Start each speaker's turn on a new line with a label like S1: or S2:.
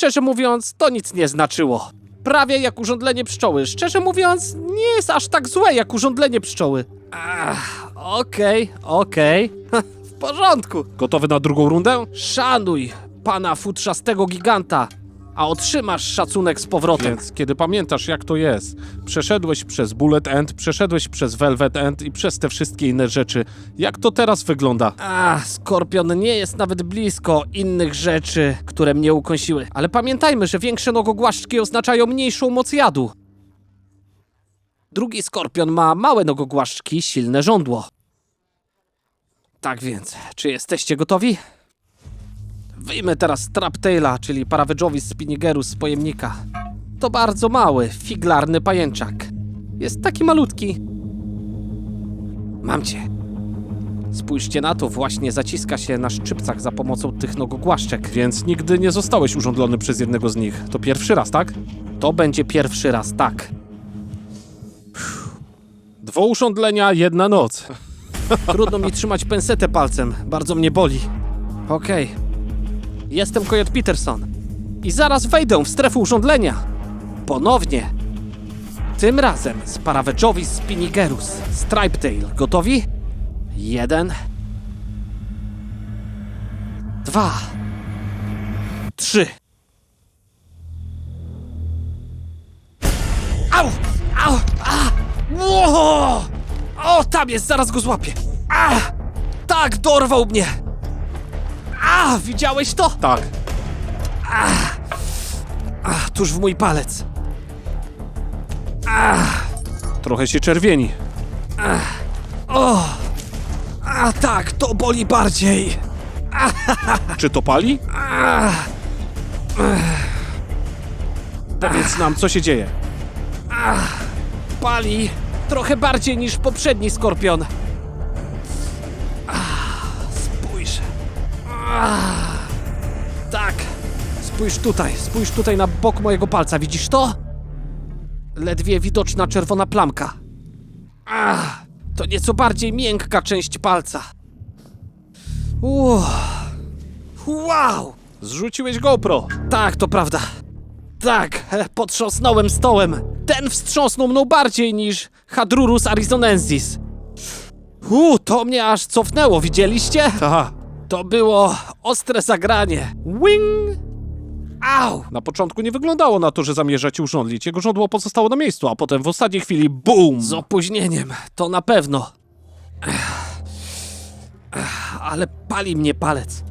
S1: Szczerze mówiąc, to nic nie znaczyło. Prawie jak urządlenie pszczoły. Szczerze mówiąc, nie jest aż tak złe jak urządlenie pszczoły. Ach, okej, okej. w porządku.
S2: Gotowy na drugą rundę?
S1: Szanuj pana futrzastego giganta, a otrzymasz szacunek z powrotem.
S2: Więc kiedy pamiętasz jak to jest, przeszedłeś przez Bullet End, przeszedłeś przez Velvet End i przez te wszystkie inne rzeczy, jak to teraz wygląda?
S1: A, Skorpion nie jest nawet blisko innych rzeczy, które mnie ukąsiły. Ale pamiętajmy, że większe nogogłaszczki oznaczają mniejszą moc jadu. Drugi Skorpion ma małe nogogłaszczki, silne żądło. Tak więc, czy jesteście gotowi? Wyjmę teraz Traptaila, czyli Paravejovis spinigerus z pojemnika. To bardzo mały, figlarny pajęczak. Jest taki malutki. Mam cię. Spójrzcie na to, właśnie zaciska się na szczypcach za pomocą tych nogogłaszczek.
S2: Więc nigdy nie zostałeś urządlony przez jednego z nich. To pierwszy raz, tak?
S1: To będzie pierwszy raz, tak.
S2: Dwa urządlenia, jedna noc.
S1: Trudno mi trzymać pensetę palcem, bardzo mnie boli. Okej. Jestem Coyote Peterson. I zaraz wejdę w strefę urządlenia. Ponownie. Tym razem z Paravejovis Spinigerus, Stripetail. Gotowi? Jeden. Dwa. Trzy. Au! Au! A! Ło! O, tam jest, zaraz go złapię. A! Tak, dorwał mnie. A, widziałeś to?
S2: Tak.
S1: A, tuż w mój palec.
S2: Trochę się czerwieni.
S1: O! A tak, to boli bardziej.
S2: Czy to pali? Powiedz nam, co się dzieje.
S1: Pali trochę bardziej niż poprzedni skorpion. Tak. Spójrz tutaj, spójrz tutaj na bok mojego palca, widzisz to? Ledwie widoczna czerwona plamka. A, To nieco bardziej miękka część palca. Uff. Wow!
S2: Zrzuciłeś GoPro.
S1: Tak, to prawda. Tak, e, potrząsnąłem stołem. Ten wstrząsnął mną bardziej niż Hadrurus arizonensis. U, to mnie aż cofnęło, widzieliście?
S2: Ta.
S1: To było ostre zagranie. Wing! Au!
S2: Na początku nie wyglądało na to, że zamierza ci urządlić. Jego żądło pozostało na miejscu, a potem w ostatniej chwili BUM!
S1: Z opóźnieniem, to na pewno. Ech. Ech, Ale pali mnie palec.